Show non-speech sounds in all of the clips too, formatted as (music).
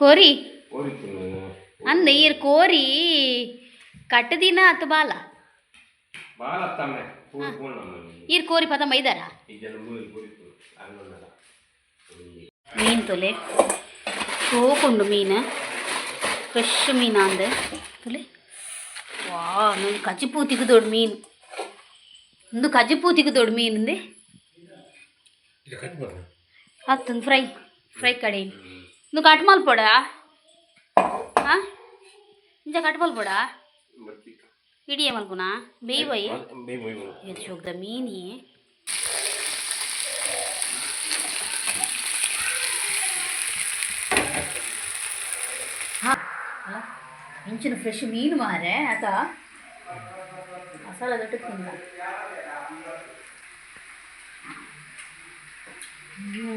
ಕೋರಿ ಕೋರಿತ್ತು ಅಂದ ಈರ್ ಕೋರಿ ಕಟ್ಟದಿನ ಅತ್ತು ಬಾಲ ಭಾಳ ತಮ್ಮೆ ಪೂರ್ ಪೂರ್ಣ ಈರ್ ಕೋರಿ ಪದ ಮೈದಾರ ಇದನ್ನು ಮೂರು ಕೋರಿತ್ತು ಹನ್ನೊಂದರ ಮೀನು ತೊಲೆ ತೋಕೊಂಡು ಮೀನು ಫ್ರೆಶ್ ಮೀನು ಅಂದೆ ತೊಲೆ ವಾ ನಂಗೆ ಕಜಿಪೂತಿಗೆ ದೊಡ್ಡ ಮೀನು ಒಂದು ಕಜಿಪೂತಿಗೆ ದೊಡ್ಡ ಮೀನು ಅಂದೆ ಇದು ಕಟ್ ಮಾಡ ಹತ್ತೊಂದು ಫ್ರೈ ಫ್ರೈ ಕಡೆ నువ్వు కట్ మల్పడా ఇంజ కట్ మల్పడా ಬರ್ತಿ ఇడి ఏమనుకున్నా బెయ్యి పోయి ಬೇಗ ಬೇಗ ఇది చూద్దా మీని ఇంచిన ఫ్రెష్ మీను మారే అత మసాలా దట్టు తిందా నెయ్యి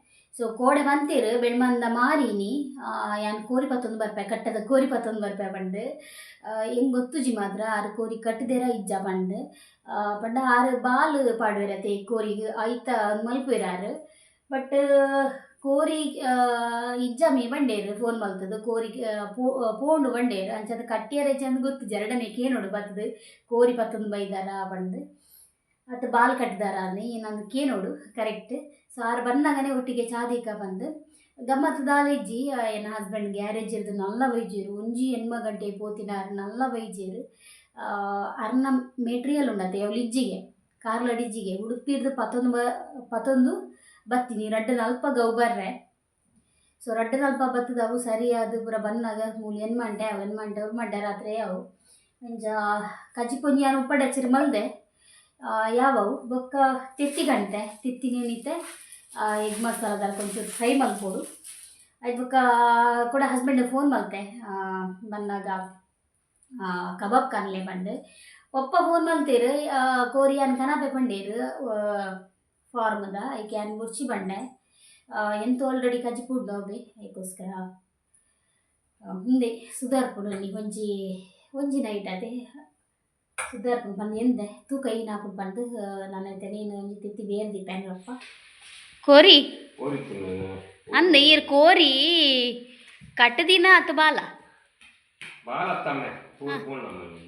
ಸೊ ಕೋಡೆ ಬಂತೀರು ಬೆಳ್ಮಂದ ಮಾರೀನಿ ಯಾನ್ ಕೋರಿ ಪತ್ತೊಂದು ಬರ್ಪೆ ಕಟ್ಟದ ಕೋರಿ ಪತ್ತೊಂದು ಬರ್ಪೆ ಬಂಡು ಹೆಂಗೆ ಗೊತ್ತುಜಿ ಮಾತ್ರ ಆರು ಕೋರಿ ಕಟ್ಟಿದೇರ ಇಜ್ಜ ಬಂಡು ಆ, ಪಂಡ ಆರು ಬಾಲ್ ಪಾಡುವೆರತೆ ಕೋರಿಗೆ ಐತ ಮಲ್ಪುವೆರಾರು ಬಟ್ ಕೋರಿ ಆ, ಇಜ್ಜ ಮೀ ಬಂಡೇರು ಫೋನ್ ಮಲ್ತದು ಕೋರಿ ಆ, ಪೋ- ಪೋಂಡು ಬಂಡೇರು ಅಂಚದ ಕಟ್ಟಿಯರ ಚಂದ ಗೊತ್ತು ಜರಡನೆ ಕೇನೋಡು ಬತ್ತದು ಕೋರಿ ಪತ್ತೊಂದು ಬೈದಾರ ಬಂದು ಮತ್ತು ಬಾಲ್ ಕಟ್ಟಿದಾರ ಅನ್ನಿ ಕೇ ನೋಡು ಕರೆಕ್ಟ್ ಸೊ ಆರು ಬಂದಾಗನೆ ಒಟ್ಟಿಗೆ ಚಾದಿಕ ಬಂದು ಗಮ್ಮತ್ ದಾಲಿಜ್ಜಿ ಎನ್ನ ಹಸ್ಬೆಂಡ್ ಗ್ಯಾರೇಜ್ ಇರ್ದು ನಲ್ಲ ವೈದ್ಯರು ಒಂಜಿ ಎನ್ಮ ಗಂಟೆ ಪೋತಿನ ನಲ್ಲ ವೈದ್ಯರು ಅರ್ನ ಮೆಟೀರಿಯಲ್ ಉಂಡತೆ ಅವಳು ಇಜ್ಜಿಗೆ ಕಾರ್ಲ ಡಿಜ್ಜಿಗೆ ಉಡುಪಿರ್ದು ಪತ್ತೊಂದು ಬ, ಪತ್ತೊಂದು ಬತ್ತೀನಿ ರಡ್ಡ ನಲ್ಪ ಗೌಬರ್ರೆ. ಬರ್ರೆ ಸೊ ರಡ್ಡ ನಲ್ಪ ಬತ್ತದವು ಸರಿ, ಅದು ಪೂರ ಬನ್ನಾಗ ಮೂಲು ಎನ್ಮಂಟೆ ಅವು ಎನ್ಮಂಟೆ ಅವ್ರು ಮಂಡೆ ರಾತ್ರಿ ಅವು. ಕಜಿ ಕಜ್ಜಿ ಯಾರು ಉಪ್ಪಡೆ ಹಚ್ಚಿರಿ ಮಲ್ದೆ ಯಾವವು? ಬೊಕ್ಕ ತಿತ್ತಿಗಂಟೆ ತಿತ್ತಿ ನೆನಿತೆ ಎಗ್ ಮಸಾಲದಲ್ಲಿ ಕೊಂಚೂರು ಫ್ರೈ ಮಲ್ಬೋದು ಅದು ಬೊಕ್ಕ ಕೂಡ ಹಸ್ಬೆಂಡ್ ಫೋನ್ ಮಲ್ತೆ. ಬಂದಾಗ ಕಬಾಬ್ ಕಾನ್ಲೆ ಬಂದು. ಒಪ್ಪ ಫೋನ್ ಮಲ್ತೀರು ಕೋರಿಯನ್ ಕನಪೆ ಪಂಡೇರು ಫಾರ್ಮದ, ಐಕೆ ಅನ್ ಮುರ್ಚಿ ಬಂಡೆ. ಎಂತೂ ಆಲ್ರೆಡಿ ಕಜ್ಜಿ ಪುಡ್ಡು ನೋಡ್ರಿ ಅದಕ್ಕೋಸ್ಕರ ಹಿಂದೆ ಸುಧಾರ್ಪುಡು ಒಂಜಿ ಒಂಜಿ ನೈಟ್ ಅದೇ. ಸುಧಾರ್ಪುಡು ಬಂದು ಎಂದೆ ತೂಕ ಈ ನಾಲ್ಕು ಬಂದು ನಾನೈತೆ ನೀನು ಒಂಜಿ ತಿತ್ತಿ ಬೇರೆ ದೀಪೇನಪ್ಪ ಕೋರಿ ಕೋರಿತ್ತು ಅಂದ ಈರ್ ಕೋರಿ ಕಟ್ಟದಿನ ಅತ್ತು ಬಾಲ ಭಾಳ ತಮ್ಮೆ ಪೂರ್ ಪೂರ್ಣ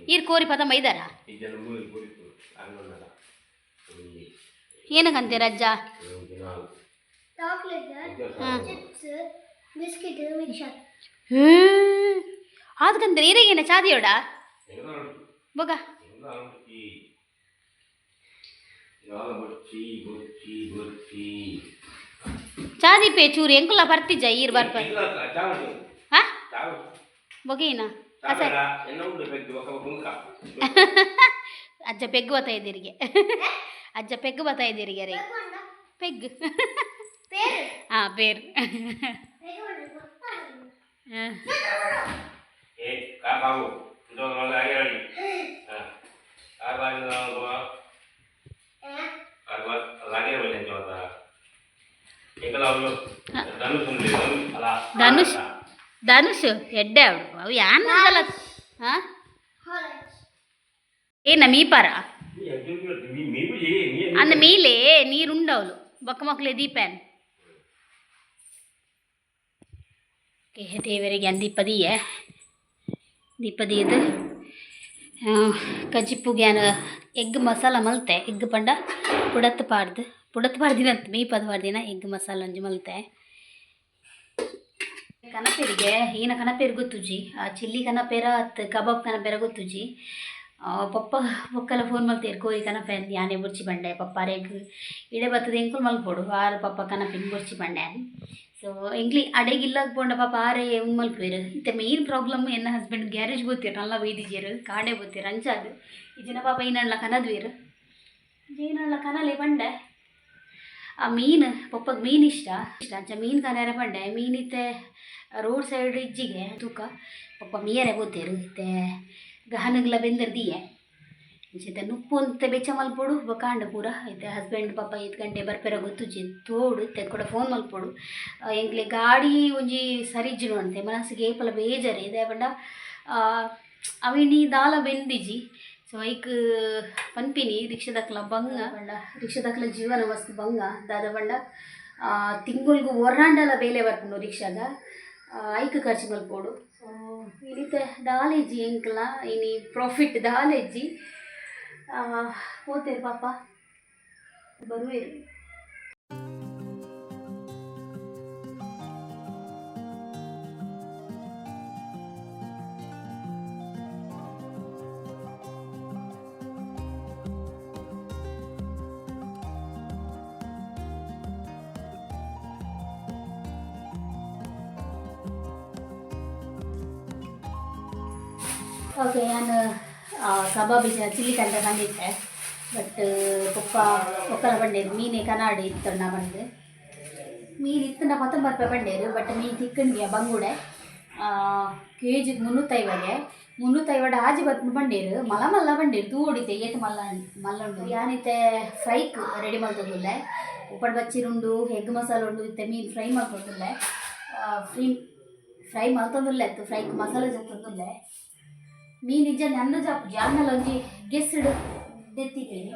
ಈರ್ ಕೋರಿ ಪದ ಮೈದಾರ ಇದನ್ನು ಮೂರು ಕೋರಿತ್ತು ಹನ್ನೊಂದರ ಏನಕ್ಕಂತೀರ ಅಜ್ಜ ದಿನಾಲು ಚಾಕ್ಲೇಟ್ ಹಾಂ ಚಿಪ್ಸ್ ಬಿಸ್ಕಿಟ್ ಮಿಕ್ಸರ್ ಅದಕ್ಕಂತೀರ ಈರೇಗೇನ ಚಾದಿಯೋಡ ಬೊಗ ಬೊಚ್ಚಿ ಯಾವಾಗ ಬೊಚ್ಚಿ ಬೊಚ್ಚಿ ಬೊಚ್ಚಿ ಚಾದಿಪೆ ಚೂರು ಎಂಕುಲ ಬರ್ತಿಜ್ಜ ಈರ್ ಬರ್ಪ ಇಲ್ಲ ಚಾವು ಹಾ ಚಾವು ಬೊಗೇನ ಚಾವೇರ ಎಲ್ಲ ಉಂಟು ಬೆದ್ದು ಒಕ್ಕ ಕುಂಕ ಅಜ್ಜ ಪೆಗ್ ಬತ್ತಾ ಇದ್ದೀರಿಗೆ (laughs) ಅಜ್ಜ ಪೆಗ್ ಬತ್ತಾ ಇದ್ದೀರಿಗೆ ರೀ ಪೆಗ್ ಪೇರು ಹಾಂ ಬೇರ್ ಏ ಧನುಷ್ ಎಡ್ಡೆ ಅವಳು. ಅವು ಯಾನ್ ಆಗಲ್ಲ ಹಾಂ? ಏನ ಮೀಪಾರ? ಅಂದ ಮೇಲೆ ನೀರುಂಡವಳು ಬೊಕ್ಕ ಮಕ್ಕಳೇ ದೀಪನ್ ದೇವರಿಗೆ ಅಂದ ದೀಪದಿಯೆ ದೀಪದಿಯದು ಕಜ್ಜಿಪ್ಪುಗ್ಯಾನ ಎಗ್ ಮಸಾಲ ಮಲ್ತೆ. ಎಗ್ ಪಂಡ ಪುಡತ್ ಪಾಡ್ದು. ಪುಡತ್ ಪಾಡ್ದಿನ ಮೀ ಪದ ಪಾಡ್ದಿನ ಎಗ್ ಮಸಾಲ ಒಂಜಿ ಮಲ್ತೆ. ಕನಪೇರಿಗೆ ಈನ ಕನಪೇರು ಗೊತ್ತುಜಿ ಆ ಚಿಲ್ಲಿ ಕನಪೇರ ಅತ್ ಕಬಾಬ್ ಕನಪೇರ ಗೊತ್ತುಜಿ ಪಪ್ಪ ಪೊಕ್ಕಲ ಫೋನ್ ಮಲ್ತೇರು ಕೋರಿ ಕನಪೆ ಅಂದ್ ಯಾನೆ ಬುರ್ಚಿ ಬಂಡೆ, ಪಪ್ಪ ರೇಗ್ ಇಡೆ ಬತ್ತದ ಎಂಕುಲ್ ಮಲ್ಕೊಡು ಆರು ಪಪ್ಪ ಕನಪಿನ ಬುರ್ಚಿ ಬಂಡೆ ಸೊ ಎಂಕ್ಲಿ ಅಡೆಗಿಲ್ಲಾಗ ಪೋಂಡ ಪಾಪ ಆರೆ ಉನ್ ಮಲ್ಪೇರು ಇತ್ತೆ ಮೇನ್ ಪ್ರಾಬ್ಲಮ್ ಎನ್ನ ಹಸ್ಬೆಂಡ್ ಗ್ಯಾರೇಜ್ ಗೊತ್ತಿರ, ನಲ್ಲ ವೈದಿಜೇರು ಕಾಡೆ ಗೊತ್ತೀರು ಅಂಚಾದು ಇಜಿನ ಪಾಪ ಏನಣ್ಣ ಕನದ್ವೀರು. ಏನಣ್ಣ ಕನಲೆ ಬಂಡೆ. ಆ ಮೀನು, ಪಪ್ಪಗೆ ಮೀನು ಇಷ್ಟ. ಇಷ್ಟ ಅಂಚ ಮೀನು ಕನರ ಬಂಡೆ. ಮೀನಿತ್ತೆ ರೋಡ್ ಸೈಡ್ ಇಜ್ಜಿಗೆ ತೂಕ ಪಪ್ಪ ಮೀಯರೆ ಬೋತೇರು ಇತ್ತೆ ಗಹನಗ್ಲ ಬೆಂದರ್ದಿಯೆ. ಇಂಚಿತ ನುಪ್ಪು ಅಂತ ಬೆಚ್ಚ ಮಲ್ಪೊಡು ಬಕಾಂಡ ಪೂರ ಐತೆ ಹಸ್ಬೆಂಡ್ ಪಪ್ಪ ಐದು ಗಂಟೆ ಬರ್ಪೆರ ಗೊತ್ತುಜಿ ತೋಡು ತೆಕ್ಕೊಡ ಫೋನ್ ಮಲ್ಪೊಡು ಎಂಕ್ಲೆ ಗಾಡಿ ಒಂಜಿ ಸರಿಜ್ಜು ಅಂತೆ ಮನಸ್ಸಿಗೆ ಏಪಲ ಬೇಜಾರು. ಇದೆ ಬಂಡ ಅವಿನಿ ದಾಲ ಬೆಂದಿಜಿ ಸೊ ಐಕ್ ಪನ್ಪಿನಿ ರಿಕ್ಷದಕ್ಲ ಬಂಗ. ಬಂಡ ರಿಕ್ಷದಕ್ಲ ಜೀವನ ವಸ್ತು ಬಂಗ. ದಾದ ಬಂಡ ತಿಂಗಳಿಗೂ ಒರ್ರಾಂಡಲ ಬೇಲೆ ಬರ್ಪುಂಡು ರಿಕ್ಷಾದ ಐಕ್ ಖರ್ಚು ಮಲ್ಪೋಡು ಸೊ ರೀತಿ ದಾಲೇಜಿ ಎಂಕಲ ಇನಿ ಪ್ರಾಫಿಟ್ ದಾಲೇಜಿ. ಹೋತೇರು ಪಾಪ. ಬರುವೇರು ಓಕೆ ನಾನು ಕಬಾಬಿ ಚಿಲ್ಲಿ ಕಂಡ ಬಂದಿತ್ತೆ ಬಟ್ ಪಪ್ಪ ಒಕ್ಕಲ ಬಂಡೇರು ಮೀನೆ ಕನಾಡಿ ಇತ್ತು ನಾ ಬಂದು ಮೀನು ಇತ್ತು ನಾ ಪತ್ತೊಂಬತ್ತು ರೂಪಾಯಿ ಬಂಡೇರು ಬಟ್ ಮೀನು ತಿಕ್ಕಂಡಿಯ ಬಂಗುಡೆ. ಕೆ ಜಿಗೆ ಮುನ್ನೂತ್ತೈವಗೆ. ಮುನ್ನೂತ್ತೈವಡ ಆಜಿ ಬತ್ತು ಬಂಡೇರು ಮಲ ಮಲ್ಲ ಬಂಡೇರು ತೂಡಿತೆ ಏಟು ಮಲ್ಲ, ಮಲ್ಲುಂಡು. ಯಾನಿತ್ತೆ ಫ್ರೈಕ್ ರೆಡಿ ಮಾಡ್ತದಿಲ್ಲ ಉಪ್ಪಡ್ ಬಚ್ಚಿರುಂಡು ಎಗ್ ಮಸಾಲ ಉಂಡು ಇತ್ತೆ ಮೀನು ಫ್ರೈ ಮಾಡ್ಕೊತಿಲ್ಲ ಫ್ರೀ ಫ್ರೈ ಮಾಡ್ತದಿಲ್ಲ ಇತ್ತು ಫ್ರೈಕ್ ಮಸಾಲೆ ಜೊತ್ತದಿಲ್ಲ ಮೀನು ನಿಜ ನನ್ನ ಜಾಪ್ ಜಾನಲ್ಲ ಒಂಜಿ ಗೆಸ್ಡ್ ದೆತ್ತಿದ್ದೀನಿ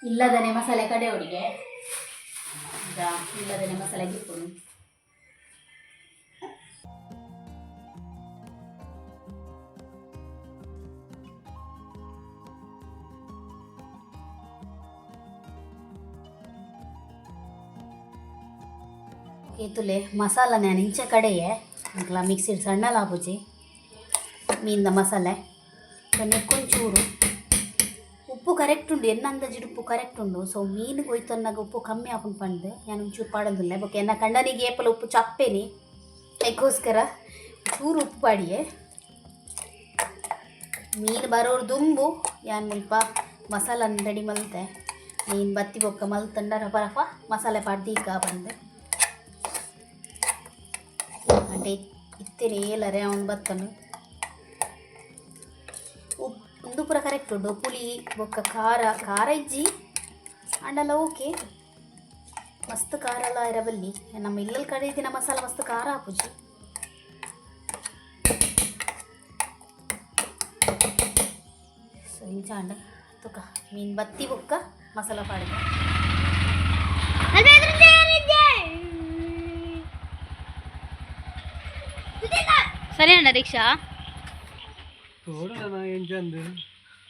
ಇಲ್ಲದನೆ ಮಸಾಲೆ ಕಡೆ ಅವರಿಗೆ. ಇಲ್ಲದನೆ ಮಸಾಲೆ ಗಿಪ್ಪುನು ಮಸಾಲ ನಾನು ಇಂಚೆ ಕಡೆಯೇ. ಅಂಕಲ ಮಿಕ್ಸಿಡ್ ಸಣ್ಣ ಲಾಬುಜಿ ಮೀನಿನ ಮಸಾಲೆ. ಕೊನೆ ಕೊಂಚೂರು ಉಪ್ಪು ಕರೆಕ್ಟ್ ಉಂಡು ಎನ್ನ ಅಂದಾಜಿಡು ಉಪ್ಪು ಕರೆಕ್ಟ್ ಉಂಡು ಸೊ ಮೀನಿಗೆ ಹೋಯ್ತು ಅನ್ನಾಗ ಉಪ್ಪು ಕಮ್ಮಿ ಹಾಕೊಂಡು ಪಂಡು ನಾನು ಒಂಚೂರು ಪಾಡೋದಿಲ್ಲ. ಬೊಕ್ಕ ಎನ್ನ ಕಣ್ಣನಿಗೆ ಏಪಲ ಉಪ್ಪು ಚಪ್ಪೇನಿ. ಅದಕ್ಕೋಸ್ಕರ ಚೂರು ಉಪ್ಪು ಪಾಡಿಯೇ. ಮೀನು ಬರೋರು ದುಂಬು. ಯಾನ್ ಮುಲ್ಪ ಮಸಾಲ ರೆಡಿ ಮಲ್ತೆ. ಮೀನು ಬತ್ತಿ ಬೊಕ್ಕ ಮಲ್ತಂಡ ರಫ ರಫ ಮಸಾಲೆ ಪಾಡ್ದು ಈಗ ಬಂದೆ. అంటే ಇತ್ತೇನೆ ಏಲರೆ ಅವನು ಬತ್ತನು ಉಪ್ಪು ಒಂದು ಪೂರ ಕರೆಕ್ಟ್ ಉಂಡು ಪುಳಿ ಬೊಕ್ಕ ಖಾರ ಖಾರ ಇಜ್ಜಿ ಅಂಡಲ್ಲ ಓಕೆ ಮಸ್ತ್ ಖಾರ ಎಲ್ಲ ಇರಬಲ್ಲಿ ನಮ್ಮ ಇಲ್ಲಲ್ಲಿ ಕಡೆ ಇದ್ದಿನ ಮಸಾಲ ಮಸ್ತ್ ಖಾರ ಹಾಪುಜಿ ಸೊ ಇಂಚಾಂಡ ತುಕ ಮೀನು ಬತ್ತಿ ಬೊಕ್ಕ ಮಸಾಲ ಪಾಡಿದೆ సరేనా రిక్షా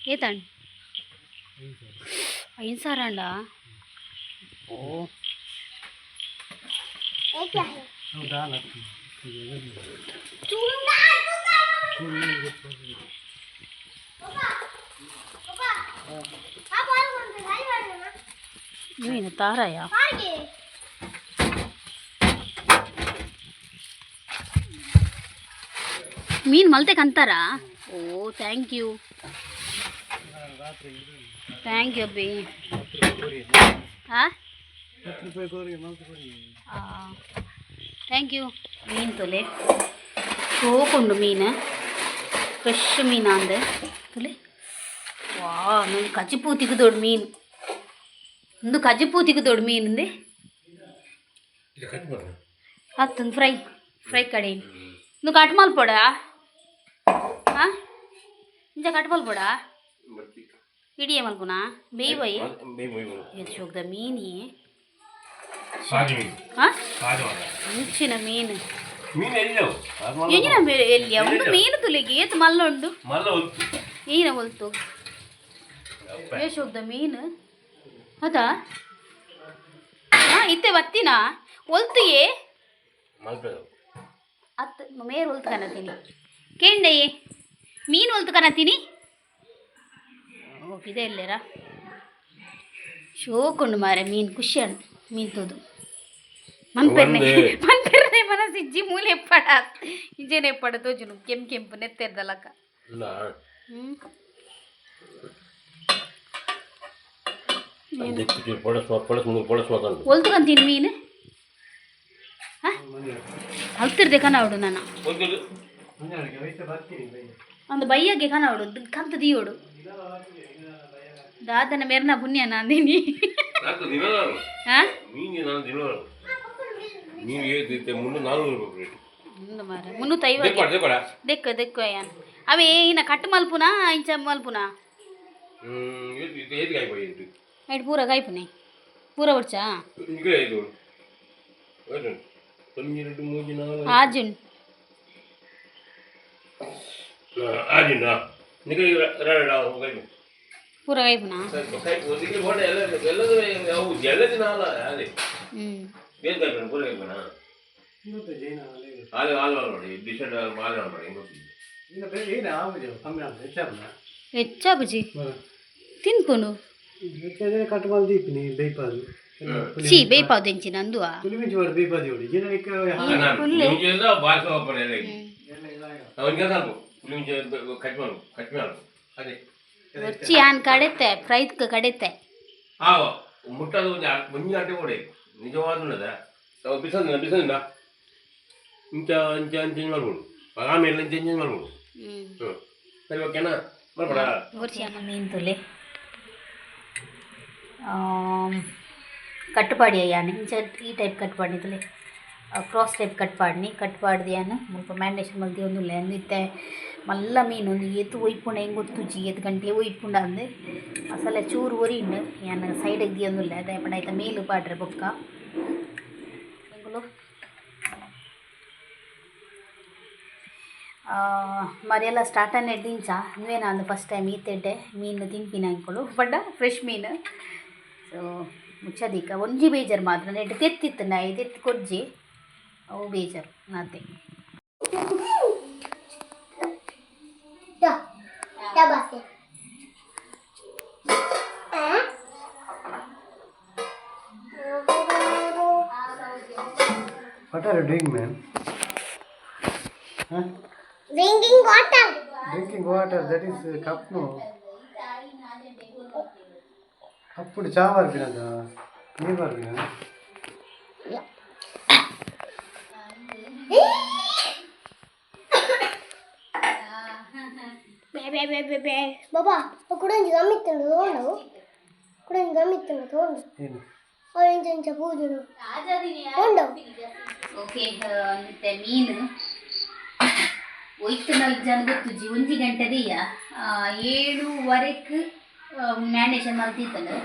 ఏతండి అయింది సార్ అండా ఓ నువ్వు తారాయా ಮೀನು ಮಲ್ತೆಗೆ ಅಂತಾರಾ ಓ ಥ್ಯಾಂಕ್ ಯು ಥ್ಯಾಂಕ್ ಯು ಅಬ್ಬಿ ಹಾಂ ಹತ್ತು ರೂಪಾಯಿ ಕೋರಿ ನಾಲ್ಕು ಕೊಡಿ ಥ್ಯಾಂಕ್ ಯು ಮೀನು ತೊಲೆ ಸೋಕುಂಡು ಮೀನು ಫ್ರೆಶ್ ಮೀನು ಅಂದೆ ತೊಲೆ ವಾ ನಂಗೆ ಕಜಿಪೂತಿಗೆ ದೊಡ್ಡ ಮೀನು ಒಂದು ಕಜಿಪೂತಿಗೆ ದೊಡ್ಡ ಮೀನು ಅಂದೆ ಇದು ಕಟ್ ಮಾಡು ಹತ್ತೊಂದು ಫ್ರೈ ಫ್ರೈ ಕಡೆ నువ్వు కట్ మలపొడా ಇಂಜ ಕಟ್ಬಲ್ಬೋಡ ಇಡಿಯ ಮಲ್ಗುನ ಬೇಯ್ ಬೈ. ಹಾ ಮೀನಿ ಮುಂಚಿನ ಮೀನು. ಎಂಜಿನ ಎಲ್ಲಿ ಉಂಡು ಮೀನು ತುಲಿಗೆ. ಏತ್ ಮಲ್ಲ ಉಂಡು. ಏನ ಹೊಲ್ತು ಎಷ್ಟೋಗ್ದ ಮೀನು. ಅದಾ ಹಾ ಇತ್ತೆ ಬತ್ತಿನ ಒಲ್ತಿಯೇ? ಅತ್ತ ಮೇರ್ ಒಲ್ತು ಕನ್ನತೀನಿ ಕೇಂಡೆಯೇ ಮೀನು ಹೊಲ್ತು ಕನತೀನಿ ಹೋಗಿದೆ ಇಲ್ಲೇರ? ಶೋಕೊಂಡು ಮಾರೆ ಮೀನು ಖುಷಿ ಅಣ್ಣ ಮೀನು ತೋದು. ಮನ್ಪೆರ್ನೆ ಮಂಪೆರ್ನೆ ಮನ್ಪೆರ್ನೆ ಮನಸ್ಸು ಇಜ್ಜಿ ಮೂಲೆ ಎಪ್ಪಡ. ಇಂಜೇನೆ ಎಪ್ಪಡ ತೋಜುನು ಕೆಂಪು ಕೆಂಪು ನೆತ್ತೆರ್ದಲಕ್ಕ ಇಲ್ಲ. ಹ್ಞೂ ಅದಕ್ಕೆ ಪೊಡಸ್ ಪೊಡಸ್ ಮುಂದೆ ಪೊಡಸ್ ಮಾತಾಡು ಹೊಲ್ತು ಕಂತೀನಿ ಮೀನು? ಹಾಂ? ಹಲ್ತಿರ್ದೆ ಕನವಡು ನಾನು. ಒಂದು ಬಯ್ಯ ಗೆಗಾನ ಅವಡು ಕಂತ ದಿಯೋಡು ದಾದನ ಮೇರ್ನ ಪುಣ್ಯ ನಾಂದಿನಿ ದೆಕ್ಕ ದೆಕ್ಕ ಅವೆ ಇನ್ನ ಕಟ್ಟು ಮಲ್ಪುನಾ ಇಂಚ ಮಲ್ಪುನಾ ಇಟ್ಟು ಪೂರ ಕಾಯ್ಪುನೆ ಪೂರ ಹೊಡ್ಚಾ ಆಜುನ್ ಅದೇ ಹ್ಮ್. ಬೇರೆ ಕಲ್ಪನೆ ಪೂರ ಕಲ್ಪನಾ ಇವತ್ತು ಜೈನ ಅಲ್ಲೇ ಹಾಲು ಹಾಲು ನೋಡಿ ಡಿಸೈಡ್ ಮಾಲ್ ಮಾಡಿ ಹೆಂಗ್ ಗೊತ್ತಿಲ್ಲ ಇಲ್ಲ ಬೇರೆ ಏನು ಆಗುದು ಕಮ್ಮಿ ಆಗುತ್ತೆ ಹೆಚ್ಚಾಗಲ್ಲ ಹೆಚ್ಚಾಪುಜಿ ತಿನ್ಪುನು ಹೆಚ್ಚಾದ್ರೆ ಕಟ್ ಮಾಡಿ ದೀಪಿನಿ ಬೈಪಾದು ಛೀ ಬೇಯ್ಪಾವ್ ತೆಂಚಿ ನಂದು ಒಪ್ಪನೆ ಅವನಿಗೆ ಸಾಕು ಮುಂಚೆ ಕಟ್ ಮಾಡು ಕಟ್ ಮಾಡು ಅದೇ వచ్చి ఆయన కడెత్తే ఫ్రైత్ కడెత్తే ಆ ಮುಟ್ಟದು ಒಂದು ಮುಂಜಿ ಗಂಟೆ ಕೊಡಿ ನಿಜವಾದ ఉన్నదా ಬಿಸಂದ ಬಿಸಂದ ಇಂಚ ಇಂಚ ಇಂಚ ಮಾಡ್ಬೋದು ಆಮೇಲೆ ಇಂಚ ಇಂಚ ಮಾಡ್ಬೋದು ಹ್ಞೂ ಸರಿ ಓಕೆನಾ ಮಾಡ್ಬೇಡ ఊర్చాను మీంతులే ಕಟ್ಟುಪಾಡಿ ಅಯ್ಯಾನೆ ಇಂಚ ಈ ಟೈಪ್ ಕಟ್ಪಾಡಿ ಇದ್ಲೆ ಕ್ರಾಸ್ ಟೈಪ್ ಕಟ್ಪಾಡಿನಿ ಕಟ್ಪಾಡ್ದು ಯಾನು ಮುಲ್ಪ ಮ್ಯಾಂಡೇಶನ್ ಮಲ್ದಿ ಒಂದು ಅಂದಿತ್ತೆ ಮಲ್ಲ ಮೀನು ಒಂದು ಎತ್ತು ಒಯ್ಪುಂಡ ಹೆಂಗೆ ಗೊತ್ತುಜಿ ಏತ್ ಗಂಟೆ ಒಯ್ಪುಂಡ ಅಂದೆ. ಅಸಲ ಚೂರು ಒರಿಂಡು ಯಾನ ಸೈಡಿಗೆ ದಿ ಇಲ್ಲ ಅದೇ ಪಂಡ ಆಯ್ತಾ ಮೇಲು ಪಾಡ್ರೆ ಬೊಕ್ಕ. ಹೆಂಗುಲು? ಮರೆಯೆಲ್ಲ ಸ್ಟಾರ್ಟ್ ಅನ್ನೆ ದಿಂಚ. ನೀವೇ ನಾನು ಫಸ್ಟ್ ಟೈಮ್ ಈತೆಡ್ಡೆ ಮೀನು ತಿಂಪಿನ ಅಂಕೊಳು ಬಡ್ಡ ಫ್ರೆಶ್ ಮೀನು. ಸೊ ಮುಚ್ಚದೀಕ. ಒಂಜಿ ಬೇಜರ್ ಮಾತ್ರ. ನೆಟ್ಟು ತೆತ್ತಿತ್ತು ನಾ ತೆತ್ತಿ ಕೊಜ್ಜಿ. ಅವು ಬೇಜಾರು. ನಾತೆ டபாசி What are you doing, man? Huh? Drinking water. Drinking water, that is uh, cup, no? அப்படி சாவா இருக்கிறதா நீ பாருங்க ಕುಡಂಜಿ ಗಮ್ಮಿತ್ತಂಡು ತಗೊಂಡು ಕುಡಂಜಿ ಗಮ್ಮಿತ್ತಂಡು ತಗೊಂಡು ಏನು? ಅವಳಿಂಚ ಇಂಚ ಪೂಜನು. ತಗೊಂಡು ಓಕೆ ಮತ್ತೆ ಮೀನು. ಒಯ್ತು ನಾಲ್ಕು ಜನ ಗೊತ್ತುಜಿ ಒಂಜಿ ಗಂಟೆದೀಯ ಏಳುವರೆಗೆ ಮ್ಯಾಂಡೇಶನ್ ಮಲ್ತಿತ್ತಂದು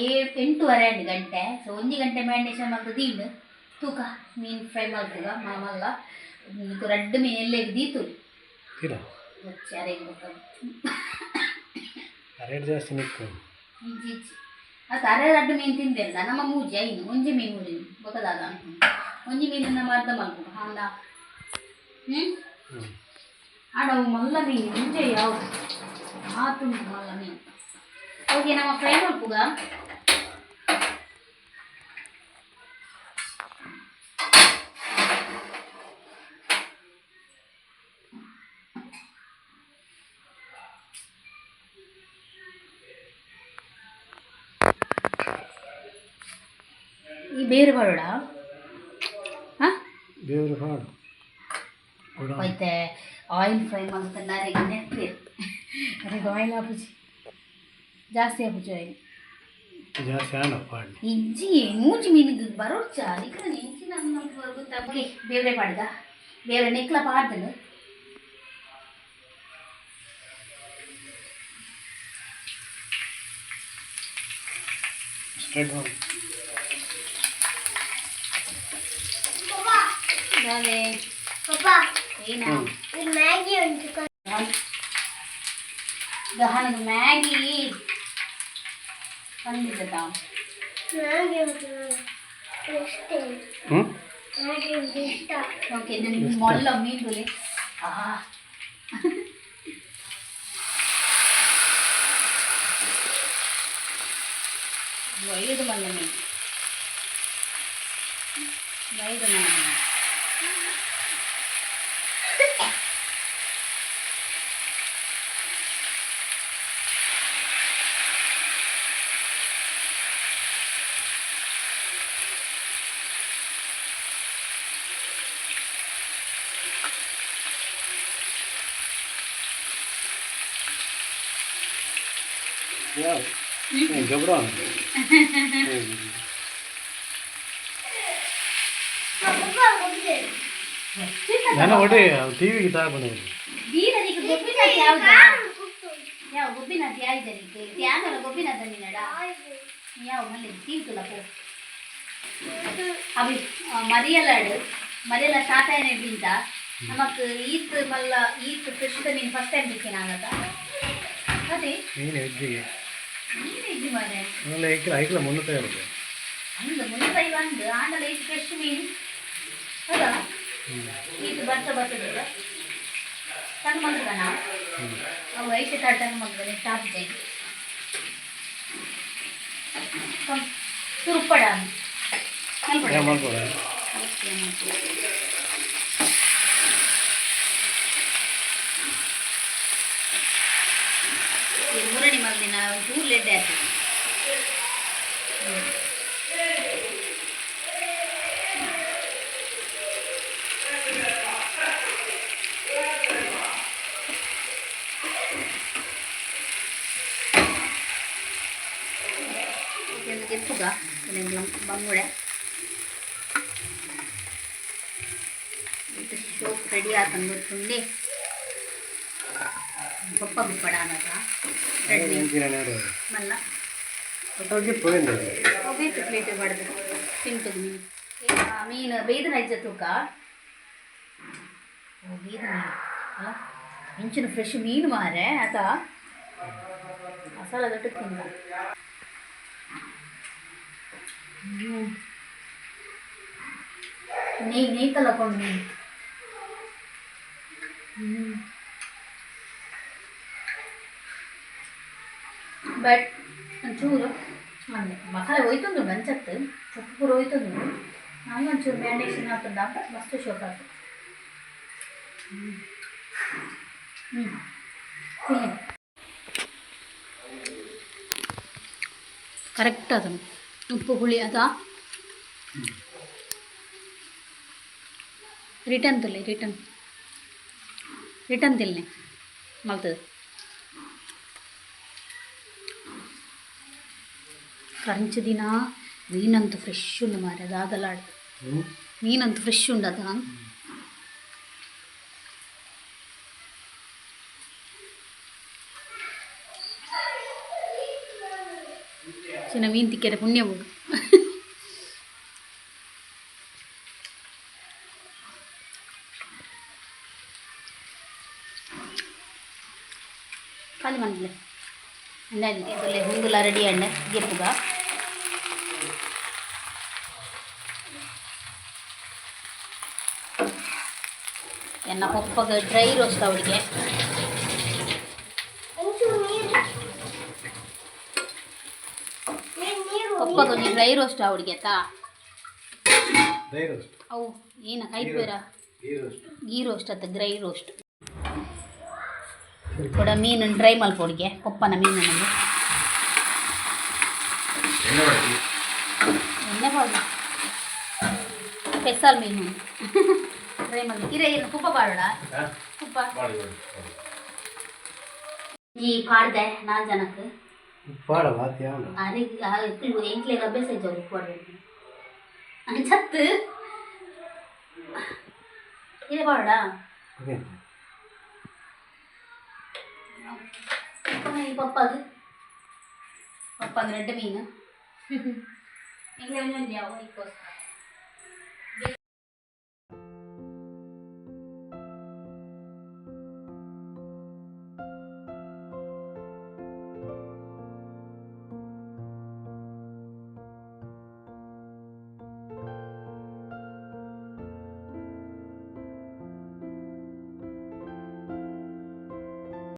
ಏಳು ಎಂಟೂವರೆ ಎರಡು ಗಂಟೆ. ಸೊ ಒಂಜಿ ಗಂಟೆ ಮ್ಯಾಂಡೇಶನ್ ಮಲ್ತು ತೀಂಡು ತೂಕ ಮೀನು ಫ್ರೈ ಮಾಡ್ತದ ಮಾಮಲ್ಲ. ರೆಡ್ ರಡ್ಡು ಮೀನು ಎಲ್ಲೇ ದೀತು ಇಲ್ಲ ಅರೆಗೆ ಗೊತ್ತಾಗ ರೇಟ್ ಜಾಸ್ತಿ ನಿಕ್ಕು ಇಂಚಿ ಇಂಚಿ ಅದು ಅರೆ ರಡ್ಡು ಮೀನು ತಿಂದಿಲ್ಲ ನಮ್ಮ ಮೂಜಿ ಐನು ಒಂಜಿ ಮೀನು ಊರಿ ಗೊತ್ತದಾಗ ಒಂಜಿ ಮೀನು ನಮ್ಮ ಅರ್ಧ ಮಲ್ಪು ಹಂಗ ಹ್ಞೂ ಹ್ಞೂ ಆಡ ಅವು ಮಲ್ಲ ಮೀನು ಮುಂಚೆ ಯಾವುದು ಆತುಂಟು ಮಲ್ಲ ಮೀನು ಓಕೆ ನಮ್ಮ ಫ್ರೈ ಮಲ್ಪುಗ ಈ ಬೇರೆ ಬರೋಡ? ಬೇರು ಹಾಡು ಹೋಯ್ತೆ. ಆಯಿಲ್ ಫ್ರೈ ಮಾಡ್ತಾರೆ ನರೆಗೆ ನೆಟ್ರಿ ಅದಕ್ಕೆ ಆಯಿಲ್ ಹಾಪುಜಿ ಜಾಸ್ತಿ ಹಾಪುಜಿ ಆಯಿಲ್ ಇಜ್ಜಿ ಮೂಜಿ ಮೀನಿಗೆ ಬರೋಚ ನಿಕ್ಕ ಇಂಚಿ ನನ್ನ ಗೊತ್ತಾ ಓಕೆ ಬೇರೆ ಪಾಡ್ದ ಬೇರೆ ನೆಕ್ಲ ಪಾಡ್ದನು ಸ್ಪ್ರೆಡ್ ಮಾಡಿ ಅದೇ ಪಪ್ಪಾ ಏನ ಇದು ಮ್ಯಾಗಿ ಉಂಟು ನನಗೆ ಮ್ಯಾಗಿ ಬಂದಿದ್ದ ಮ್ಯಾಗಿ ಉಂಟು ಇಷ್ಟೇ ಹ್ಞೂ ಮ್ಯಾಗಿ ಉಂಟು ಇಷ್ಟ ಓಕೆ ನನಗೆ ಮೊಲ್ಲ ಮೀನುಲೆ ಆಹಾ ಒಳ್ಳೆಯದು ಮಲ್ಲ ಮೀನು ಒಳ್ಳೆಯದು ಮಲ್ಲ ಮೀನು Yeah. Mm -hmm. Hey, Gavran. hey, ನಾನು ಒಡೆ ಟಿ ವಿಗೆ ತಗೊಂಡು ದೀನದಿಗೆ ಗೊಬ್ಬಿನದ್ದು ಯಾವ್ದು? ಯಾವ ಗೊಬ್ಬಿನದ್ದು ಯಾವ್ದನಿಗೆ ಧ್ಯಾನಲ್ಲ ಗೊಬ್ಬಿನದ್ದು ನೀನಡ ಯಾವ ಮಲ್ಲಿ ತೀರ್ತಲ್ಲ ಪೋ. ಅವಿ ಮರಿಯಲ್ಲಾಡು. ಮರಿಯಲ ಸ್ಟಾರ್ಟ್ ಆಯ್ನದಿಂದ ನಮಕ್ ಈತ್ ಮಲ್ಲ ಈತ್ ಕೃಷ್ಣ ಮೀನ್ ಫಸ್ಟ್ ಟೈಮ್ ಬಿಟ್ಟಿನಾಗದ ಅದೇ ನೀನು ಹೆಜ್ಜೆಗೆ ನೀನು ಇದ್ದಿ ಮಾರೆ ಆಮೇಲೆ ಐಕ್ಲ ಐಕ್ಲ ಮುನ್ನೂತ್ತ ಇರುತ್ತೆ ಅಂದು ಮುನ್ನೂರೈ ಒಂದು. ಆಂಡಲ ಈತ್ ಫ್ರೆಶ್ ಮೀನ್. ಹೌದಾ? ಈತ್ ಬರ್ತ ಬರ್ತದಿಲ್ಲ ಸಣ್ಣ ಮಗನ? ಅವು ಐತೆ ತಟ್ಟನ್ನು ಮಗನೇ ಸ್ಟಾಪ್ ಜೈ ತುರುಪಡ ಮೂರನೇ ಮಗದಿನ ಚೂರು ಲೆಡ್ಡೆ ಆಗ್ತದೆ ಎಪ್ಪುಗ ಬಂಗುಡೆ ಸೋಪ್ ರೆಡಿ ಆತಂದು ಗೊತ್ತುಂಡಿ ಪಪ್ಪ ಬಿಪ್ಪಡ ಅನ್ನೋದ ರೆಡಿ ಎಂಚಿನ ಮಲ್ಲ ಅವ್ರಿಗೆ ಪೋಯಿಂದು ಬೇತು ಪ್ಲೇಟ್ ಬಡ್ದು ತಿಂತದು ಮೀನು ಈಗ ಮೀನು ಬೇಯ್ದು ನೈಜ ತೂಕ ಓ ಬೇಯ್ದು ಮೀನು ಅಲ್ಲ ಇಂಚಿನ ಫ್ರೆಶ್ ಮೀನು ಮಾರೆ ಅದ ಮಸಾಲ ದೊಡ್ಡ ತಿಂದ ನೆಯ್ ನೆಯ್ ತಲಕೊಂಡು ಮೀನು ಬಟ್ ಒಂಚೂರು ಅಂದೆ ಮಸಾಲೆ ಹೋಯ್ತಂದು ಗಂಚತ್ತು ಉಪ್ಪು ಪೂರ ಹೋಯ್ತಂದು ನಂಗೆ ಒಂಚೂರು ಮ್ಯಾಂಡೇಷನ್ ಹಾಕಂದ ಮಸ್ತ್ ಶೋಕ್ ಆಯ್ತು ಹ್ಞೂ ಹ್ಞೂ ಕರೆಕ್ಟ್ ಅದನ್ನು ಉಪ್ಪು ಹುಳಿ ಅದ ರಿಟರ್ನ್ ತಿಲ್ಲಿ ರಿಟರ್ನ್ ರಿಟರ್ನ್ ತಿಲ್ನೆ ಮಲ್ತದೆ ಕ್ರಂಚ್ ದಿನ ಮೀನಂತೂ ಫ್ರೆಶ್ ಉಂಡು ಮಾರೆ ಅದಾದಲ್ಲ ಮೀನಂತೂ ಫ್ರೆಶ್ ಉಂಡು ಅದ ಚಿನ್ನ ಮೀನು ತಿಕ್ಕರೆ ಪುಣ್ಯ ಹೋಗು ಖಾಲಿ ಮನೇಲಿ ಎಣ್ಣೆ ಇದರಲ್ಲಿ ಹುಂಗುಲ ರೆಡಿ ಎಣ್ಣೆ ಗೆಪ್ಪುಗ ಎನ್ನ ಪಪ್ಪಗ ಡ್ರೈ ರೋಸ್ಟ್ ಅವಳಿಗೆ ಒಂದು ಡ್ರೈ ರೋಸ್ಟ್ ಅವಳಿಗೆ ತಾ ರೋಸ್ಟ್ ಅವು ಏನ ಕೈ ಬೇರ? ಗೀ ರೋಸ್ಟ್ ಆತ ಡ್ರೈ ರೋಸ್ಟ್ ಕೂಡ ಮೀನು ಡ್ರೈ ಮಲ್ಪೊಡಿಗೆ ಪಪ್ಪನ ಮೀನು ನಮಗೆ ಎಣ್ಣೆ ಬಾಡು ಸ್ಪೆಷಲ್ ಮೀನು. ಡ್ರೈ ಮಾಡಿ ಇರ ಏನು ಕುಪ್ಪ ಬಾಡೋಣ ಕುಪ್ಪ. ಈ ಪಾಡ್ದೆ ನಾಲ್ಕು ಜನಕ್ಕೆ. ಪಾಡ ಮಾತು ಯಾವ ಅದಕ್ಕೆ ಎಂಟ್ಲೆಗೆ ಅಭ್ಯಾಸ ಇದ್ದವ್ರು ಉಪ್ಪು ಹೊಡೆಯೋದು ಹಂಗೆ ಚತ್ತು ಇದೆ ಬಾಡ ಈ ಪಪ್ಪಾಗ ಪಪ್ಪಾಗ ರೆಡ್ ಮೀನು ಎಂಗ್ಲೆ ಒಂದೊಂದು ಯಾವ ಇಕ್ಕೋಸ್ಕರ